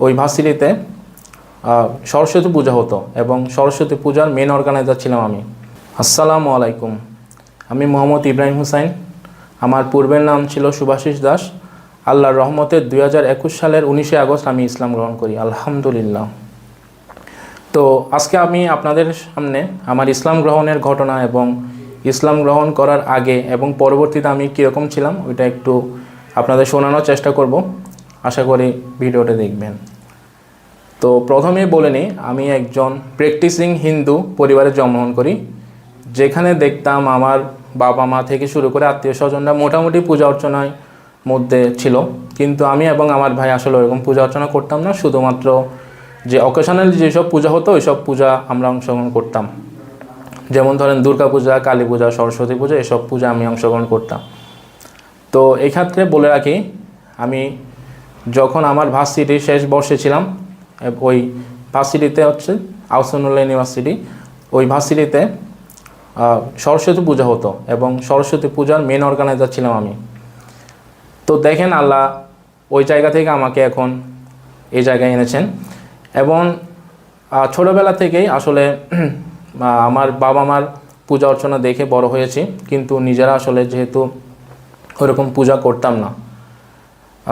ওই ভার্সিটিতে সরস্বতী পূজা হতো এবং সরস্বতী পূজার মেন অর্গানাইজার ছিলাম আমি। আসসালামু আলাইকুম। আমি মোহাম্মদ ইব্রাহিম হুসাইন। আমার পূর্বের নাম ছিল সুভাষিস দাস। আল্লাহর রহমতে দুই হাজার একুশ সালের উনিশে আগস্ট আমি ইসলাম গ্রহণ করি। আলহামদুলিল্লাহ। তো আজকে আমি আপনাদের সামনে আমার ইসলাম গ্রহণের ঘটনা এবং ইসলাম গ্রহণ করার আগে এবং পরবর্তীতে আমি কীরকম ছিলাম, ওইটা একটু আপনাদের শোনানোর চেষ্টা করব। আশা করি ভিডিওটা দেখবেন। তো প্রথমেই বলে নিই, আমি একজন প্র্যাকটিসিং হিন্দু, পরিবারে জন্মগ্রহণ করি। যেখানে দেখতাম আমার বাবা মা থেকে শুরু করে আত্মীয় স্বজনরা মোটামুটি পূজা অর্চনায় মধ্যে ছিল। কিন্তু আমি এবং আমার ভাই আসলে ওরকম পূজা অর্চনা করতাম না। শুধুমাত্র যে অকেশনাল যেসব পূজা হতো, ওইসব পূজা আমরা অংশগ্রহণ করতাম। যেমন ধরেন দুর্গা পূজা, কালী পূজা, সরস্বতী পূজা, এসব পূজা আমি অংশগ্রহণ করতাম। তো এক্ষেত্রে বলে রাখি, আমি যখন আমার ভার্সিটির শেষ বর্ষে ছিলাম ওই ভার্সিটিতে হচ্ছে আউসনুল্লাহ ইউনিভার্সিটি, ওই ভার্সিটিতে সরস্বতী পূজা হতো এবং সরস্বতী পূজার মেন অর্গানাইজার ছিলাম আমি। তো দেখেন আল্লাহ ওই জায়গা থেকে আমাকে এখন এই জায়গায় এনেছেন এবং ছোটোবেলা থেকেই আসলে আমার বাবা মার পূজা অর্চনা দেখে বড় হয়েছি, কিন্তু নিজেরা আসলে যেহেতু ওরকম পূজা করতাম না।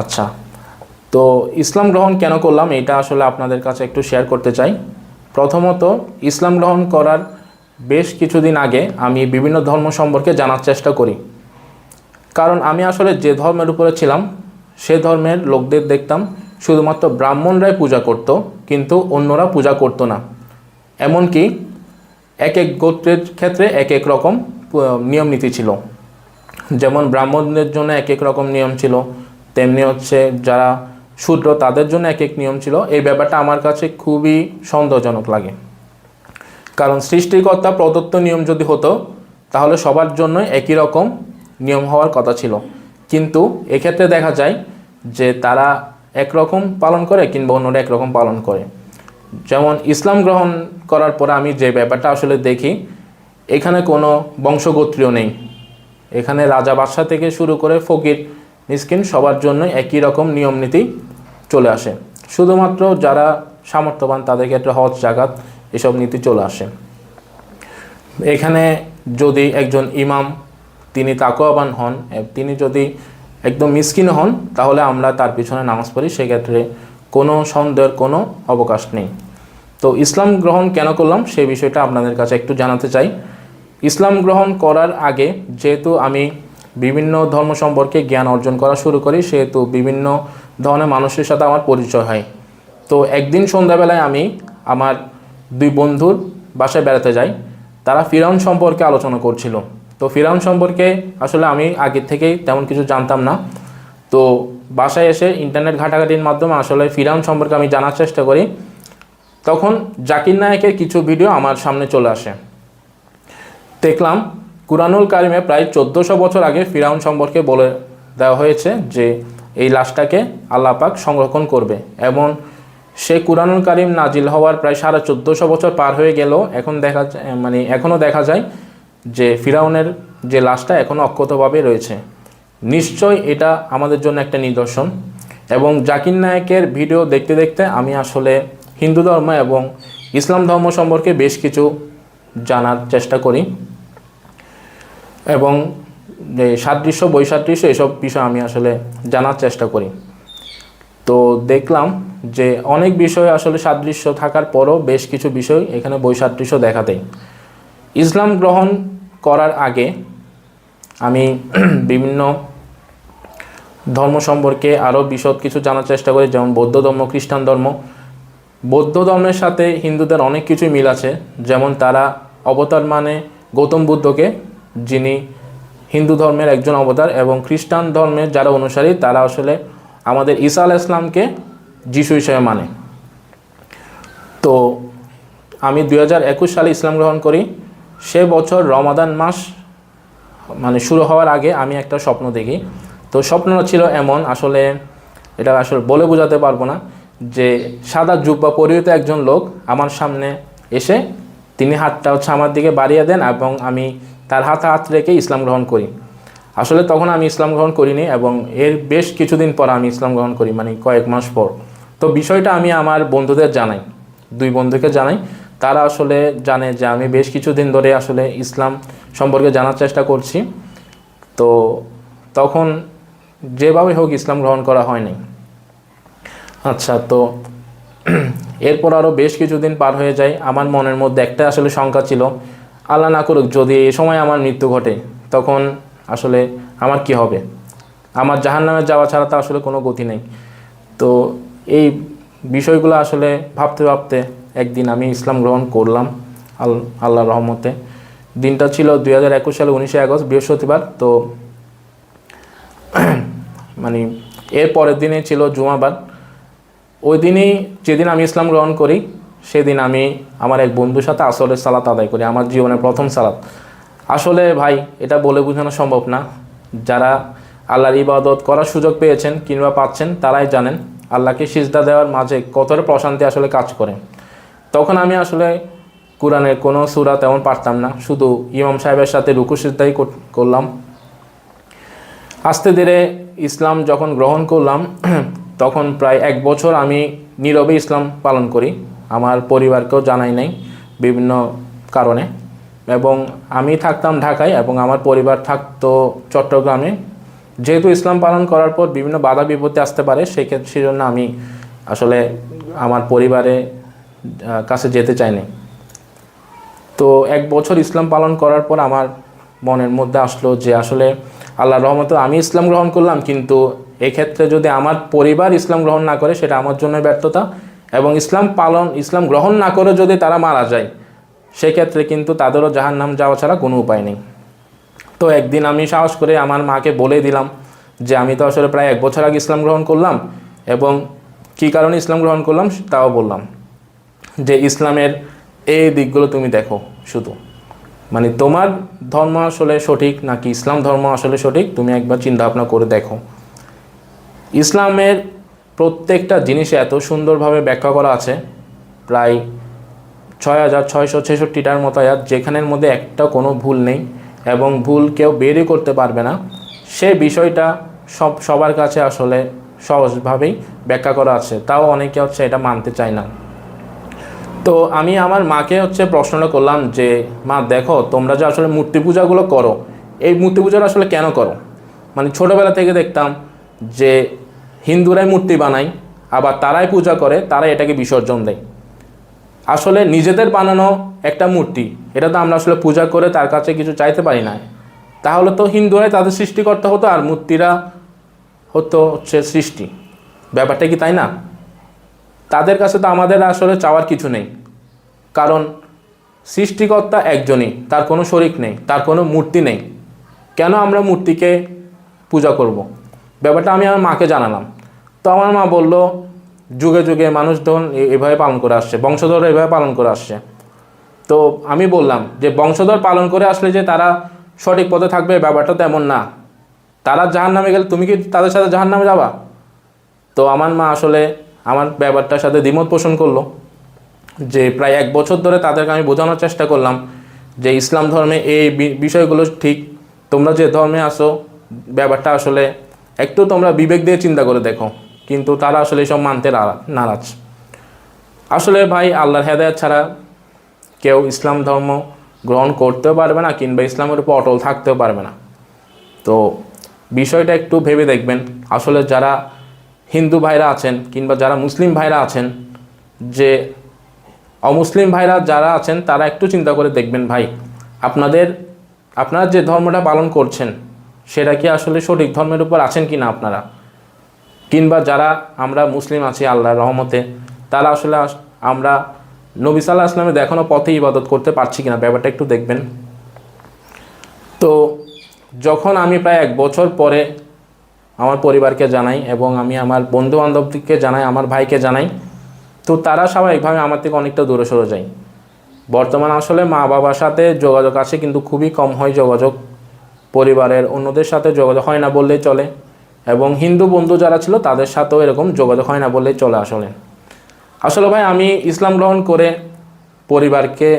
আচ্ছা। তো ইসলাম গ্রহণ কেন করলাম এটা আসলে আপনাদের কাছে একটু শেয়ার করতে চাই। প্রথমত, ইসলাম গ্রহণ করার বেশ কিছুদিন আগে আমি বিভিন্ন ধর্ম সম্পর্কে জানার চেষ্টা করি। কারণ আমি আসলে যে ধর্মের উপরে ছিলাম, সে ধর্মের লোকদের দেখতাম শুধুমাত্র ব্রাহ্মণরাই পূজা করত, কিন্তু অন্যরা পূজা করতো না। এমনকি এক এক গোত্রের ক্ষেত্রে এক এক রকম নিয়ম নীতি ছিল। যেমন ব্রাহ্মণদের জন্য এক এক রকম নিয়ম ছিল, তেমনি হচ্ছে যারা শূদ্র তাদের জন্য এক এক নিয়ম ছিল। এই ব্যাপারটা আমার কাছে খুবই সন্দেহজনক লাগে। কারণ সৃষ্টিকর্তা প্রদত্ত নিয়ম যদি হতো, তাহলে সবার জন্য একই রকম নিয়ম হওয়ার কথা ছিল। কিন্তু এক্ষেত্রে দেখা যায় যে তারা একরকম পালন করে কিংবা অন্যরা একরকম পালন করে। যেমন ইসলাম গ্রহণ করার পরে আমি যে ব্যাপারটা আসলে দেখি, এখানে কোনো বংশগোত্রীয় নেই। এখানে রাজা বাদশাহ থেকে শুরু করে ফকির, মিসকিন সবার জন্য একই রকম নিয়ম নীতি চলে আসে। শুধুমাত্র যারা সামর্থ্যবান, তাদের ক্ষেত্রে হজ জাগাত এসব নীতি চলে আসে। এখানে যদি একজন ইমাম তিনি তাকোয়াবান হন তিনি যদি একদম মিসকিন হন, তাহলে আমরা তার পিছনে নামাজ পড়ি। সেক্ষেত্রে কোনো সন্দেহের কোনো অবকাশ নেই। তো ইসলাম গ্রহণ কেন করলাম? সেই বিষয়টা আপনাদের কাছে একটু জানাতে চাই। ইসলাম গ্রহণ করার আগে যেহেতু আমি বিভিন্ন ধর্ম সম্পর্কে জ্ঞান অর্জন করা শুরু করি, সেহেতু বিভিন্ন ধরনের মানুষের সাথে আমার পরিচয় হয়। তো একদিন সন্ধ্যাবেলায় আমি আমার দুই বন্ধুর বাসায় বেড়াতে যাই। তারা ফিরাউন সম্পর্কে আলোচনা করছিল। তো ফিরাউন সম্পর্কে আসলে আমি আগের থেকেই তেমন কিছু জানতাম না। তো বাসায় এসে ইন্টারনেট ঘাটাঘাটির মাধ্যমে আসলে ফিরাউন সম্পর্কে আমি জানার চেষ্টা করি। তখন জাকির নায়কের কিছু ভিডিও আমার সামনে চলে আসে। দেখলাম কুরআনুল কারিমে প্রায় চোদ্দোশো বছর আগে ফিরাউন সম্পর্কে বলে দেওয়া হয়েছে যে এই লাশটাকে আল্লাহ পাক সংরক্ষণ করবে। এবং সে কুরআনুল কারিম নাজিল হওয়ার প্রায় সাড়ে চোদ্দোশো বছর পার হয়ে গেল এখন দেখা মানে এখনও দেখা যায় যে ফিরাউনের যে লাশটা এখনও অক্ষতভাবে রয়েছে। নিশ্চয় এটা আমাদের জন্য একটা নিদর্শন। এবং জাকির নায়কের ভিডিও দেখতে দেখতে আমি আসলে হিন্দু ধর্ম এবং ইসলাম ধর্ম সম্পর্কে বেশ কিছু জানার চেষ্টা করি। এবং সাদৃশ্য, বৈসাদৃশ্য এসব বিষয় আমি আসলে জানার চেষ্টা করি। তো দেখলাম যে অনেক বিষয় আসলে সাদৃশ্য থাকার পরও বেশ কিছু বিষয় এখানে বৈসাদৃশ্য দেখা দেয় ইসলাম গ্রহণ করার আগে আমি বিভিন্ন ধর্ম সম্পর্কে আরও বিশদ কিছু জানার চেষ্টা করি, যেমন বৌদ্ধ ধর্ম, খ্রিস্টান ধর্ম। বৌদ্ধ ধর্মের সাথে হিন্দুদের অনেক কিছুই মিল আছে। যেমন তারা অবতার মানে গৌতম বুদ্ধকে, যিনি হিন্দু ধর্মের একজন অবতার এবং খ্রিস্টান ধর্মের যারা অনুসারী, তারা আসলে আমাদের ঈসা আলাহ ইসলামকে যিশু হিসেবে মানে। তো আমি দু হাজার একুশ সালে ইসলাম গ্রহণ করি। সে বছর রমাদান মাস মানে শুরু হওয়ার আগে আমি একটা স্বপ্ন দেখি। তো স্বপ্নটা ছিল এমন, আসলে এটা আসলে বলে বোঝাতে পারব না যে সাদা জুব্বা পরিহিত একজন লোক আমার সামনে এসে তিনি হাতটা হচ্ছে আমার দিকে বাড়িয়ে দেন এবং আমি তার হাতে হাত রেখে ইসলাম গ্রহণ করি। আসলে তখন আমি ইসলাম গ্রহণ করিনি এবং এর বেশ কিছুদিন পর আমি ইসলাম গ্রহণ করি মানে কয়েক মাস পর। তো বিষয়টা আমি আমার বন্ধুদের জানাই, দুই বন্ধুকে জানাই। তারা আসলে জানে যে আমি বেশ কিছুদিন ধরে আসলে ইসলাম সম্পর্কে জানার চেষ্টা করছি। তো তখন যেভাবে হোক ইসলাম গ্রহণ করা হয়নি। আচ্ছা তো এরপর আরও বেশ কিছুদিন পার হয়ে যায়। আমার মনের মধ্যে একটা আসলে শঙ্কা ছিল আল্লাহ না করুক, যদি এই সময় আমার মৃত্যু ঘটে, তখন আসলে আমার কি হবে? আমার জাহান নামে যাওয়া ছাড়া তো আসলে কোনো গতি নেই। তো এই বিষয়গুলো আসলে ভাবতে ভাবতে একদিন আমি ইসলাম গ্রহণ করলাম আল, আল্লাহর রহমতে। দিনটা ছিল দুই হাজার একুশ সালে উনিশে আগস্ট, বৃহস্পতিবার। তো মানে এর পরের দিনে ছিল জুমাবার। ওই দিনই যেদিন আমি ইসলাম গ্রহণ করি সেদিন আমি আমার এক বন্ধুর সাথে আসলের সালাত আদায় করি, আমার জীবনের প্রথম সালাত। আসলে ভাই, এটা বলে বোঝানো সম্ভব না। যারা আল্লাহর ইবাদত করার সুযোগ পেয়েছেন কিংবা পাচ্ছেন, তারাই জানেন আল্লাহকে সিজদা দেওয়ার মাঝে কতটা প্রশান্তি আসলে কাজ করে। তখন আমি আসলে কোরআনের কোনো সুরা তেমন পারতাম না, শুধু ইমাম সাহেবের সাথে রুকু কর- করলাম। আস্তে ধীরে ইসলাম যখন গ্রহণ করলাম, তখন প্রায় এক বছর আমি নীরবে ইসলাম পালন করি। আমার পরিবারকেও জানাই নাই বিভিন্ন কারণে। এবং আমি থাকতাম ঢাকায় এবং আমার পরিবার থাকতো চট্টগ্রামে। যেহেতু ইসলাম পালন করার পর বিভিন্ন বাধা বিপত্তি আসতে পারে সেক্ষেত্রে সেজন্য আমি আসলে আমার পরিবারে কাছে যেতে চাইনি। তো এক বছর ইসলাম পালন করার পর আমার মনের মধ্যে আসলো যে আসলে আল্লাহর রহমতে আমি ইসলাম গ্রহণ করলাম, কিন্তু এক্ষেত্রে যদি আমার পরিবার ইসলাম গ্রহণ না করে, সেটা আমার জন্য ব্যর্থতা। এবং ইসলাম পালন, ইসলাম গ্রহণ না করে যদি তারা মারা যায়, সেক্ষেত্রে কিন্তু তাদেরও জাহার নাম যাওয়া ছাড়া কোনো উপায় নেই। তো একদিন আমি সাহস করে আমার মাকে বলে দিলাম যে, আমি তো আসলে প্রায় এক বছর আগে ইসলাম গ্রহণ করলাম এবং কী কারণে ইসলাম গ্রহণ করলাম তাও বললাম যে, ইসলামের এই দিকগুলো তুমি দেখো শুধু। মানে তোমার ধর্ম আসলে সঠিক নাকি ইসলাম ধর্ম আসলে সঠিক, তুমি একবার চিন্তা ভাবনা করে দেখো। ইসলামের প্রত্যেকটা জিনিসে এত সুন্দরভাবে ব্যাখ্যা করা আছে, প্রায় ছয় হাজার ছয়শো ছেষট্টিটার মতো আয়াত যেখানের মধ্যে একটা কোনো ভুল নেই এবং ভুল কেউ বেরই করতে পারবে না, সে বিষয়টা সব, সবার কাছে আসলে সহজভাবেই ব্যাখ্যা করা আছে। তাও অনেকে হচ্ছে এটা মানতে চায় না। তো আমি আমার মাকে হচ্ছে প্রশ্নটা করলাম যে, মা, দেখো, তোমরা যে আসলে মূর্তি পূজাগুলো করো, এই মূর্তি পূজাটা আসলে কেন করো? মানে ছোটোবেলা থেকে দেখতাম যে হিন্দুরাই মূর্তি বানায়, আবার তারাই পূজা করে, তারাই এটাকে বিসর্জন দেয়। আসলে নিজেদের বানানো একটা মূর্তি এটা তো আমরা আসলে পূজা করে তার কাছে কিছু চাইতে পারি না। তাহলে তো হিন্দুরাই তাদের সৃষ্টিকর্তা হতো আর মূর্তিরা হতো হচ্ছে সৃষ্টি। ব্যাপারটা কি তাই না? তাদের কাছে তো আমাদের আসলে চাওয়ার কিছু নেই। কারণ সৃষ্টিকর্তা একজনই, তার কোনো শরিক নেই, তার কোনো মূর্তি নেই। কেন আমরা মূর্তিকে পূজা করব। ব্যাপারটা আমি আমার মাকে জানালাম। তো আমার মা বলল, যুগে যুগে মানুষ ধরুন এভাবে পালন করে আসছে বংশধর এভাবে পালন করে আসছে। তো আমি বললাম যে, বংশধর পালন করে আসলে যে তারা সঠিক পথে থাকবে ব্যাপারটা তেমন না। তারা জাহান নামে গেলে তুমি কি তাদের সাথে জাহান নামে যাবা? তো আমার মা আসলে আমার ব্যাপারটার সাথে দ্বিমত পোষণ করল, যে প্রায় এক বছর ধরে তাদেরকে আমি বোঝানোর চেষ্টা করলাম যে, ইসলাম ধর্মে এই বিষয়গুলো ঠিক, তোমরা যে ধর্মে আসো ব্যাপারটা আসলে একটু তোমরা বিবেক দিয়ে চিন্তা করে দেখো, কিন্তু তারা আসলে সব মানতে নারা- নারাজ। আসলে ভাই, আল্লাহর হেদায়ত ছাড়া কেউ ইসলাম ধর্ম গ্রহণ করতেও পারবে না কিংবা ইসলামের উপর অটল থাকতেও পারবে না। তো বিষয়টা একটু ভেবে দেখবেন, আসলে যারা হিন্দু ভাইরা আছেন কিংবা যারা মুসলিম ভাইরা আছেন, যে অমুসলিম ভাইরা যারা আছেন তারা একটু চিন্তা করে দেখবেন ভাই, আপনাদের, আপনারা যে ধর্মটা পালন করছেন সেটা কি আসলে সঠিক ধর্মের উপর আছেন কি না আপনারা? কিংবা যারা আমরা মুসলিম আছি আল্লাহর রহমতে, তারা আসলে আস- আমরা নবী সাল্লাহ আসলামের দেখানো পথে ইবাদত করতে পারছি কিনা? ব্যাপারটা একটু দেখবেন। তো যখন আমি প্রায় এক বছর পরে আমার পরিবারকে জানাই এবং আমি আমার বন্ধু বান্ধবকে জানাই, আমার ভাইকে জানাই, তো তারা স্বাভাবিকভাবে আমার থেকে অনেকটা দূরে সরে যায়। বর্তমান আসলে মা বাবার সাথে যোগাযোগ আছে, কিন্তু খুবই কম হয় যোগাযোগ। পরিবারের অন্যদের সাথে যোগাযোগ হয় না বললেই চলে। এবং হিন্দু বন্ধু যারা ছিল, তাদের সাথেও এরকম যোগাযোগ হয় না বললেই চলে আসলে। আসলে ভাই, আমি ইসলাম গ্রহণ করে পরিবারকে,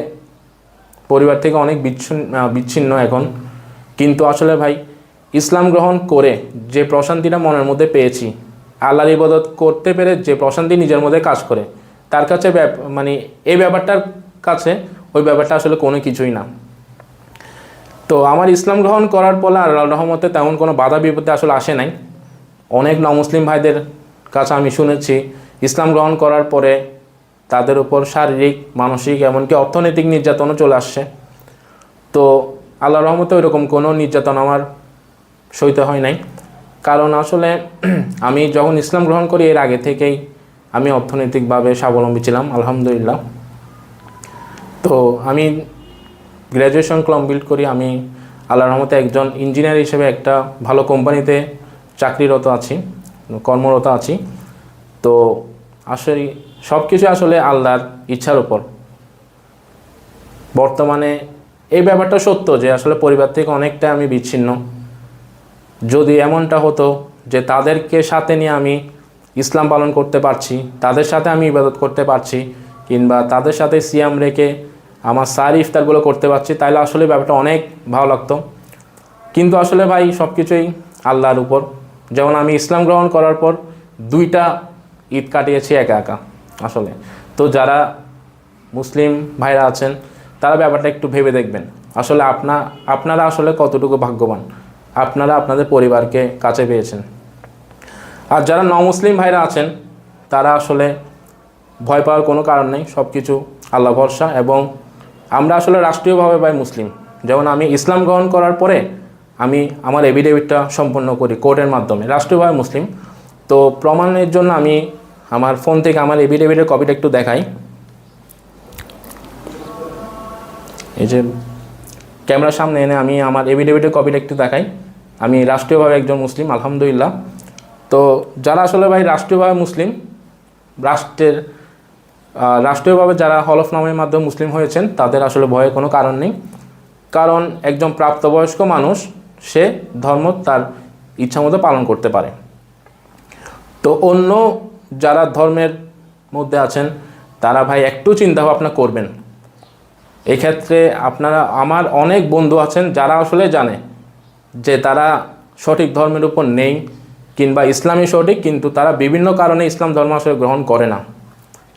পরিবার থেকে অনেক বিচ্ছিন্ন বিচ্ছিন্ন এখন। কিন্তু আসলে ভাই, ইসলাম গ্রহণ করে যে প্রশান্তিটা মনের মধ্যে পেয়েছি, আল্লাহর ইবাদত করতে পেরে যে প্রশান্তি নিজের মধ্যে কাজ করে, তার কাছে মানে এই ব্যাপারটার কাছে ওই ব্যাপারটা আসলে কোনো কিছুই না। তো আমার ইসলাম গ্রহণ করার পরে আল্লাহ রহমতে তেমন কোনো বাধা বিপত্তি আসলে আসে নাই। অনেক নমুসলিম ভাইদের কাছে আমি শুনেছি, ইসলাম গ্রহণ করার পরে তাদের উপর শারীরিক, মানসিক এমনকি অর্থনৈতিক নির্যাতনও চলে আসছে। তো আল্লাহ রহমতে ওইরকম কোনো নির্যাতন আমার সইতে হয় নাই। কারণ আসলে আমি যখন ইসলাম গ্রহণ করি এর আগে থেকেই আমি অর্থনৈতিকভাবে স্বাবলম্বী ছিলাম, আলহামদুলিল্লাহ। তো আমি গ্র্যাজুয়েশন কমপ্লিট করি, আমি আল্লাহ রহমতে একজন ইঞ্জিনিয়ার হিসেবে একটা ভালো কোম্পানিতে চাকরিরত আছি, কর্মরত আছি। তো আসলে সব কিছু আসলে আল্লাহর ইচ্ছার উপর। বর্তমানে এই ব্যাপারটা সত্য যে আসলে পরিবার থেকে অনেকটা আমি বিচ্ছিন্ন। যদি এমনটা হতো যে তাদেরকে সাথে নিয়ে আমি ইসলাম পালন করতে পারছি, তাদের সাথে আমি ইবাদত করতে পারছি, কিংবা তাদের সাথে সিয়াম রেখে আমার সার ইফতারগুলো করতে পারছি তাহলে আসলে ব্যাপারটা অনেক ভালো লাগতো। কিন্তু আসলে ভাই সব কিছুই আল্লাহর উপর। যেমন আমি ইসলাম গ্রহণ করার পর দুইটা ঈদ কাটিয়েছি একা একা আসলে। তো যারা মুসলিম ভাইরা আছেন, তারা ব্যাপারটা একটু ভেবে দেখবেন। আসলে আপনা, আপনারা আসলে কতটুকু ভাগ্যবান? আপনারা আপনাদের পরিবারকে কাছে পেয়েছেন। আর যারা নমুসলিম ভাইরা আছেন, তারা আসলে ভয় পাওয়ার কোনো কারণ নেই সব কিছু আল্লাহ ভরসা এবং আমরা আসলে রাষ্ট্রীয়ভাবে ভাই মুসলিম। যেমন আমি ইসলাম গ্রহণ করার পরে আমি আমার এভিডেভিটটা সম্পন্ন করি কোর্টের মাধ্যমে, রাষ্ট্রীয়ভাবে মুসলিম। তো প্রমাণের জন্য আমি আমার ফোন থেকে আমার এভিডেভিটের কপিটা একটু দেখাই। এই যে ক্যামেরার সামনে এনে আমি আমার এভিডেভিটের কপিটা একটু দেখাই। আমি রাষ্ট্রীয়ভাবে একজন মুসলিম, আলহামদুলিল্লাহ। তো যারা আসলে ভাই রাষ্ট্রীয়ভাবে মুসলিম, রাষ্ট্রের রাষ্ট্রীয়ভাবে যারা হলফনামের মাধ্যমে মুসলিম হয়েছেন, তাদের আসলে ভয়ের কোনো কারণ নেই। কারণ একজন প্রাপ্তবয়স্ক মানুষ, সে ধর্ম তার ইচ্ছামতো পালন করতে পারে। তো অন্য যারা ধর্মের মধ্যে আছেন, তারা ভাই একটু চিন্তা ভাবনা করবেন। এক্ষেত্রে আপনারা, আমার অনেক বন্ধু আছেন যারা আসলে জানে যে তারা সঠিক ধর্মের উপর নেই কিংবা ইসলামই সঠিক, কিন্তু তারা বিভিন্ন কারণে ইসলাম ধর্ম আসলে গ্রহণ করে না।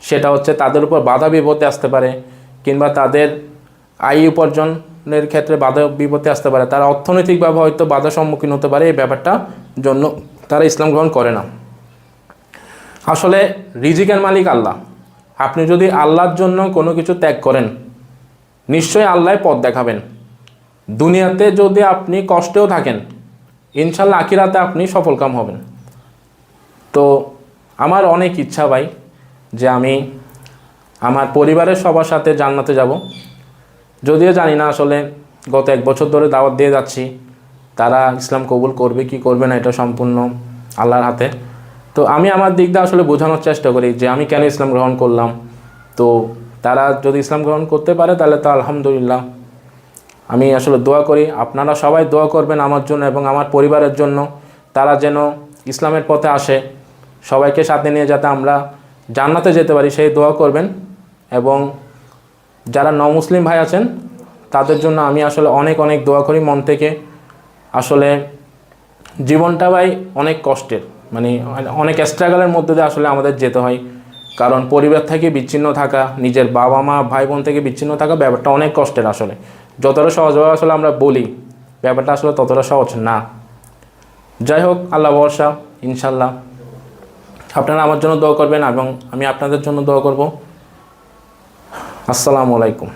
সেটা হচ্ছে তাদের উপর বাধা বিপত্তি আসতে পারে কিংবা তাদের আয় উপার্জনের ক্ষেত্রে বাধা বিপত্তি আসতে পারে। তারা অর্থনৈতিকভাবে হয়তো বাধার সম্মুখীন হতে পারে এই ব্যাপারটা জন্য তারা ইসলাম গ্রহণ করে না। আসলে রিজিকের মালিক আল্লাহ। আপনি যদি আল্লাহর জন্য কোনো কিছু ত্যাগ করেন, নিশ্চয়ই আল্লাহ পথ দেখাবেন। দুনিয়াতে যদি আপনি কষ্টেও থাকেন, ইনশাল্লাহ আখিরাতে আপনি সফলকাম হবেন। তো আমার অনেক ইচ্ছা ভাই যে আমি আমার পরিবারের সবার সাথে জান্নাতে যাব। যদিও জানি না আসলে গত এক বছর ধরে দাওয়াত দিয়ে যাচ্ছি, তারা ইসলাম কবুল করবে কি করবে না এটা সম্পূর্ণ আল্লাহর হাতে। তো আমি আমার দিক দিয়ে আসলে বোঝানোর চেষ্টা করি যে আমি কেন ইসলাম গ্রহণ করলাম। তো তারা যদি ইসলাম গ্রহণ করতে পারে তাহলে তো আলহামদুলিল্লাহ। আমি আসলে দোয়া করি, আপনারা সবাই দোয়া করবেন আমার জন্য এবং আমার পরিবারের জন্য। তারা যেন ইসলামের পথে আসে। সবাইকে সাথে নিয়ে যাতে আমরা জান্নাতে যেতে পারি, সেই দোয়া করবেন। এবং যারা নমুসলিম ভাই আছেন, তাদের জন্য আমি আসলে অনেক অনেক দোয়া করি মন থেকে। আসলে জীবনটা ভাই অনেক কষ্টের মানে অনেক স্ট্রাগলের মধ্যে দিয়ে আসলে আমাদের যেতে হয়। কারণ পরিবার থেকে বিচ্ছিন্ন থাকা, নিজের বাবা মা ভাই বোন থেকে বিচ্ছিন্ন থাকা ব্যাপারটা অনেক কষ্টের আসলে। যতটা সহজভাবে আসলে আমরা বলি, ব্যাপারটা আসলে ততটা সহজ না। যাই হোক, আল্লাহ ভরসা, ইনশাল্লাহ। আপনারা আমার জন্য দোয়া করবেন এবং আমি আপনাদের জন্য দোয়া করব। আসসালামু আলাইকুম।